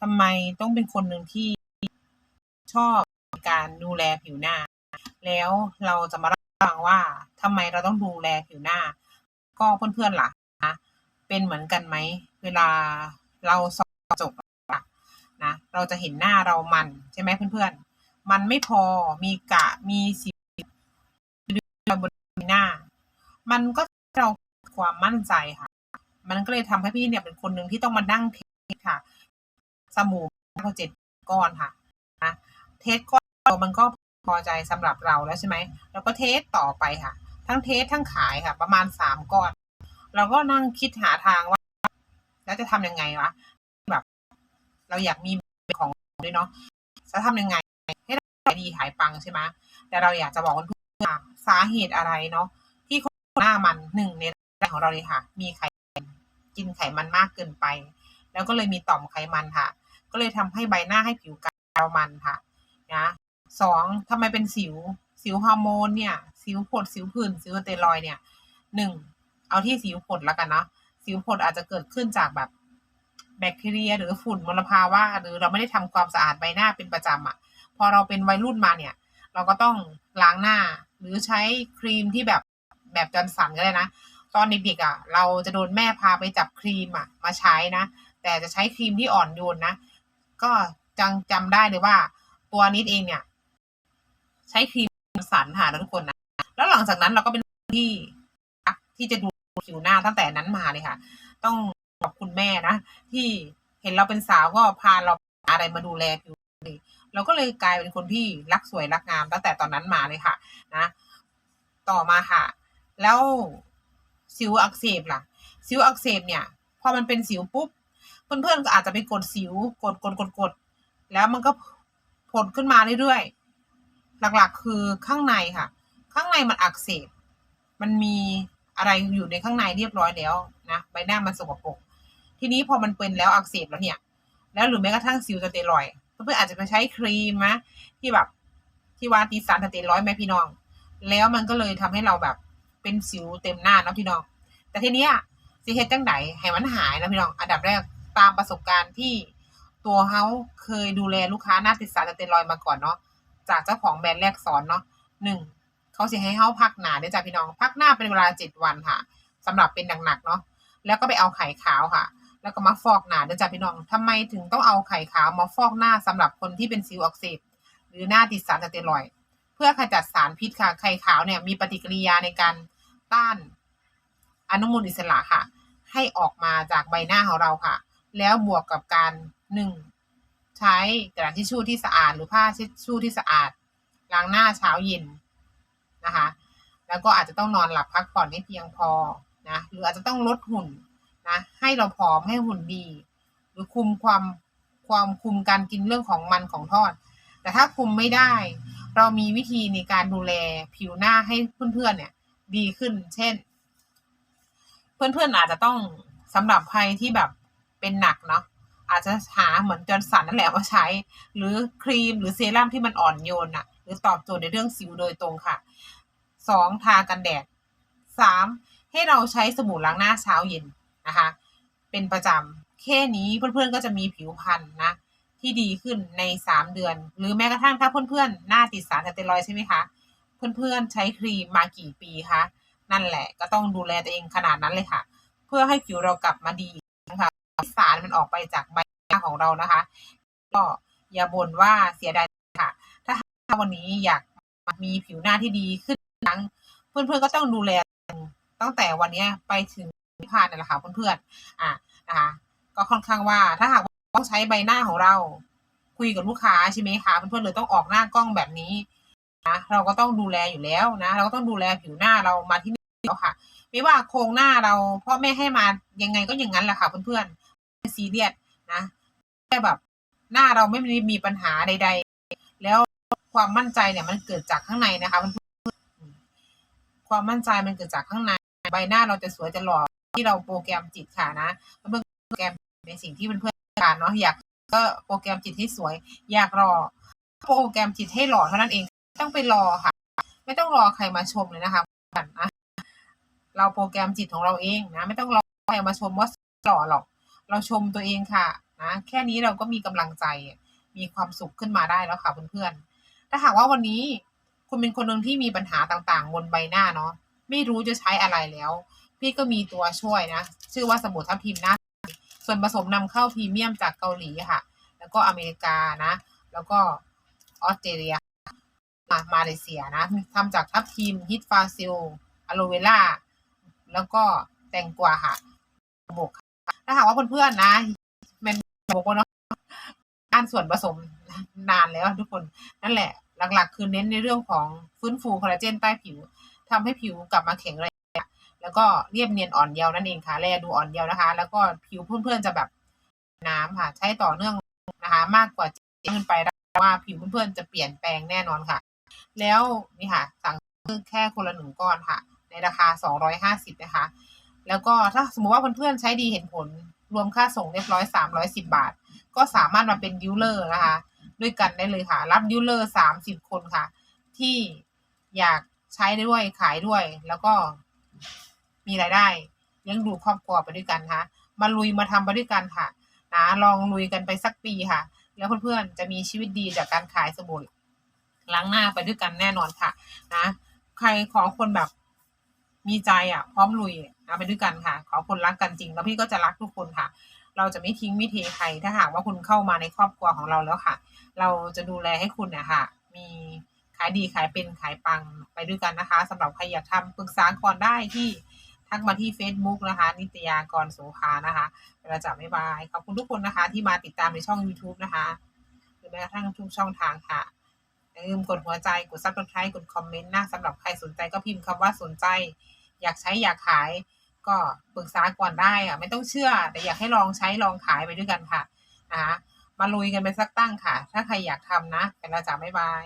ทำไมต้องเป็นคนหนึ่งที่ชอบการดูแลผิวหน้า แล้วเราจะมาเล่าฟังว่าทำไมเราต้องดูแลผิวหน้า ก็เพื่อนๆล่ะนะเป็นเหมือนกันไหม เวลาเราสองกระจกอะนะเราจะเห็นหน้าเรามันใช่ไหมเพื่อนๆ มันไม่พอมีกะมีสิวบนหน้า มันก็ให้เราความมั่นใจค่ะ มันก็เลยทำให้พี่เนี่ยเป็นคนหนึ่งที่ต้องมานั่งเทสค่ะ สบู่เขาเจ็ดก้อนค่ะนะเทสก้อนมันก็พอใจสำหรับเราแล้วใช่ไหมแล้วก็เทสต่อไปค่ะ ทั้งเทสทั้งขายค่ะ ประมาณสามก้อน เราก็นั่งคิดหาทางว่า แล้วจะทำยังไงวะแบบ เราอยากมีของด้วยเนาะจะทำยังไง ให้เราขายดีขายปังใช่ไหมแต่เราอยากจะบอกเพื่อนๆว่าสาเหตุอะไรเนาะที่คนหน้ามันหนึ่งในร่างของเราเลยค่ะ มีไขมันกินไขมันมากเกินไป แล้วก็เลยมีต่อมไขมันค่ะ ก็เลยทำให้ใบหน้าให้ผิวกาวมันค่ะนะสองทำไมเป็นสิว สิวฮอร์โมนเนี่ย สิวผดสิวผื่นสิวสเตียรอยเนี่ยหนึ่งเอาที่สิวผดแล้วกันเนาะสิวผดอาจจะเกิดขึ้นจากแบบแบคทีเรียหรือฝุ่นมลภาวะหรือเราไม่ได้ทำความสะอาดใบหน้าเป็นประจำอะ่ะ พอเราเป็นวัยรุ่นมาเนี่ย เราก็ต้องล้างหน้าหรือใช้ครีมที่แบบแบบจอนสันก็ได้นะ ตอนเด็กๆอะ เราจะโดนแม่พาไปจับครีมอะมาใช้นะ แต่จะใช้ครีมที่อ่อนโยนนะ ก็จังจำได้เลยว่า ตัวนิดเองเนี่ย ใช้ครีมสันค่ะทุกคนนะ แล้วหลังจากนั้นเราก็เป็นที่ที่จะดูผิวหน้าตั้งแต่นั้นมาเลยค่ะ ต้องขอบคุณแม่นะ ที่เห็นเราเป็นสาวก็พาเราอะไรมาดูแลผิวดีเราก็เลยกลายเป็นคนที่รักสวยรักงามตั้งแต่ตอนนั้นมาเลยค่ะ นะ ต่อมาค่ะ แล้วสิวอักเสบล่ะ สิวอักเสบเนี่ย พอมันเป็นสิวปุ๊บ เพื่อนๆก็อาจจะไปกดสิวกดกดกดกดแล้วมันก็ผลขึ้นมาเรื่อยๆ หลักๆ คือข้างในค่ะ ข้างในมันอักเสบ มันมีอะไรอยู่ในข้างในเรียบร้อยแล้วนะใบหน้ามันสกปรกทีนี้พอมันเป็นแล้วอักเสบแล้วเนี่ย แล้วหรือแม้กระทั่งสิวสเตียรอยเพื่อนๆอาจจะไปใช้ครีมนะที่แบบ ที่ว่าตีสารสเตียรอยด์แม่พี่น้อง แล้วมันก็เลยทำให้เราแบบเป็นสิวเต็มหน้านะพี่น้อง แต่ทีเนี้ยสิเฮ็ดจังไดให้มันหายนะพี่น้อง อันดับแรก ตามประสบการณ์ที่ตัวเขาเคยดูแลลูกค้าหน้าติดสารสเตียรอยมาก่อนเนาะจากเจ้าของแบรนด์แรกสอนเนาะหนึ่งเขาสิให้เฮาพักหน้าเด้อจ้ะพี่น้องพักหน้าเป็นเวลาเจ็ดวันค่ะสำหรับเป็นหนักๆเนาะแล้วก็ไปเอาไข่ขาวค่ะ แล้วก็มาฟอกหน้าเด้อจ้ะพี่น้องทำไมถึงต้องเอาไข่ขาวมาฟอกหน้าสำหรับคนที่เป็นสิวอักเสบหรือหน้าติดสารสเตียรอยเพื่อขจัดสารพิษค่ะไข่ขาวเนี่ยมีปฏิกิริยาในการต้านอนุมูลอิสระค่ะ ให้ออกมาจากใบหน้าของเราค่ะ แล้วบวกกับการหนึ่งใช้กระดาษทิชชู่ที่สะอาด หรือผ้าเช็ดชู่ที่สะอาดล้างหน้าเช้าเย็นนะคะ แล้วก็อาจจะต้องนอนหลับพักผ่อนให้เพียงพอนะหรืออาจจะต้องลดหุ่นนะให้เราผอมให้หุ่นดี หรือคุมความความคุมการกินเรื่องของมันของทอด แต่ถ้าคุมไม่ได้ เรามีวิธีในการดูแลผิวหน้าให้เพื่อนๆเนี่ยดีขึ้น เช่น เพื่อนๆอาจจะต้องสำหรับใครที่แบบ เป็นหนักเนาะอาจจะหาเหมือนจอร์นสันนั่นแหละมาใช้ หรือครีมหรือเซรั่มที่มันอ่อนโยนอะหรือตอบโจทย์ในเรื่องสิวโดยตรงค่ะสองทากันแดดสามให้เราใช้สบู่ล้างหน้าเช้าเย็นนะคะ เป็นประจำแค่นี้เพื่อนๆก็จะมีผิวพรรณนะ ที่ดีขึ้นในสามเดือน หรือแม้กระทั่งถ้าเพื่อนๆ หน้าติดสารสเตียรอยใช่ไหมคะ เพื่อนๆใช้ครีมมากี่ปีคะนั่นแหละก็ต้องดูแลตัวเองขนาดนั้นเลยค่ะ เพื่อให้ผิวเรากลับมาดี สารมันออกไปจากใบหน้าของเรานะคะ ก็อย่าบ่นว่าเสียดายค่ะ ถ้าวันนี้อยากมีผิวหน้าที่ดีขึ้นครั้งเพื่อนๆก็ต้องดูแลตั้งแต่วันนี้ไปถึงนิพพานนั่นแหละค่ะเพื่อนๆอะนะคะก็ค่อนข้างว่าถ้าหากต้องใช้ใบหน้าของเราคุยกับลูกค้าใช่ไหมคะเพื่อนๆเลยต้องออกหน้ากล้องแบบนี้นะเราก็ต้องดูแลอยู่แล้วนะ เราก็ต้องดูแลผิวหน้าเรามาที่นี่แล้วค่ะ ไม่ว่าโครงหน้าเราพ่อแม่ให้มายังไงก็อย่างนั้นแหละค่ะเพื่อนๆไม่ ซีเรียสนะแค่แบบหน้าเราไม่มีมีปัญหาใด ๆ แล้วความมั่นใจเนี่ยมันเกิดจากข้างในนะคะเพื่อนความมั่นใจมันเกิดจากข้างในใบหน้าเราจะสวยจะหล่อที่เราโปรแกรมจิตค่ะนะเพื่อนโปรแกรมในสิ่งที่เพื่อนๆการเนาะอยากก็โปรแกรมจิตให้สวย อยากรอโปรแกรมจิตให้หล่อเท่านั้นเองต้องไปรอค่ะ ไม่ต้องรอใครมาชมเลยนะคะนะเราโปรแกรมจิตของเราเองนะ ไม่ต้องรอใครมาชมว่าหล่อหรอก เราชมตัวเองค่ะนะแค่นี้เราก็มีกำลังใจมีความสุขขึ้นมาได้แล้วค่ะเพื่อนๆถ้าหากว่าวันนี้คุณเป็นคนหนึ่งที่มีปัญหาต่างๆ บนใบหน้าเนาะไม่รู้จะใช้อะไรแล้ว พี่ก็มีตัวช่วยนะ ชื่อว่าสบู่ทับทิมหน้าส่วนผสมนำเข้าพรีเมียมจากเกาหลีค่ะ แล้วก็อเมริกานะ แล้วก็ออสเตรเลียมามาเลเซียนะทำจากทับทิมฮิตฟาซิลอะโลเวล่าแล้วก็แตงกวาค่ะบก ถ้าหากว่าเพื่อนๆนะแมนบอกว่าเนาะอ่านส่วนผสมนานแล้วทุกคนนั่นแหละ หลักๆ คือเน้นในเรื่องของฟื้นฟูคอลลาเจนใต้ผิวทำให้ผิวกลับมาแข็งแรงแล้วก็เรียบเนียนอ่อนเยาว์นั่นเองค่ะแลดูอ่อนเยาว์นะคะ แล้วก็ผิวเพื่อนๆจะแบบน้ำค่ะ ใช้ต่อเนื่องนะคะ มากกว่าเขึ้นไปว่าผิวเพื่อนๆจะเปลี่ยนแปลงแน่นอนค่ะ แล้วนี่ค่ะ สั่งซื้อแค่คนละหนึ่งก้อนค่ะ ในราคา 250 นะคะ แล้วก็ถ้าสมมติว่าเพื่อนๆใช้ดีเห็นผล รวมค่าส่งเรียบร้อย310บาท ก็สามารถมาเป็นดิวเลอร์นะคะ ด้วยกันได้เลยค่ะ รับดิวเลอร์30คนค่ะ ที่อยากใช้ด้วยขายด้วย แล้วก็มีรายได้เลี้ยงดูครอบครัวไปด้วยกันค่ะมาลุยมาทำไปด้วยกันค่ะนะลองลุยกันไปสักปีค่ะ แล้วเพื่อนๆจะมีชีวิตดีจากการขายสบู่ล้างหน้าไปด้วยกันแน่นอนค่ะ นะ ใครขอคนแบบมีใจอะ พร้อมลุยนะ ไปด้วยกันค่ะ ขอคนรักกันจริง แล้วพี่ก็จะรักทุกคนค่ะ เราจะไม่ทิ้งไม่เทใครถ้าหากว่าคุณเข้ามาในครอบครัวของเราแล้วค่ะ เราจะดูแลให้คุณเนี่ยค่ะมีขายดีขายเป็นขายปังไปด้วยกันนะคะสำหรับใครอยากทำปรึกษาก่อนได้ที่ทักมาที่ Facebook นะคะ นิตยากรโสภานะคะเวลาจะไม่บายขอบคุณทุกคนนะคะ ที่มาติดตามในช่อง YouTube นะคะหรือแม้กระทั่งทุกช่องทางค่ะอย่าลืมกดหัวใจกดซับสไครต์กดคอมเมนต์นะสำหรับใครสนใจก็พิมพ์คำว่าสนใจ อยากใช้อยากขาย ก็ปรึกษาก่อนได้ค่ะไม่ต้องเชื่อ แต่อยากให้ลองใช้ลองขายไปด้วยกันค่ะนะคะมาลุยกันไปสักตั้งค่ะ ถ้าใครอยากทำนะเป็นเราจะไม่บาย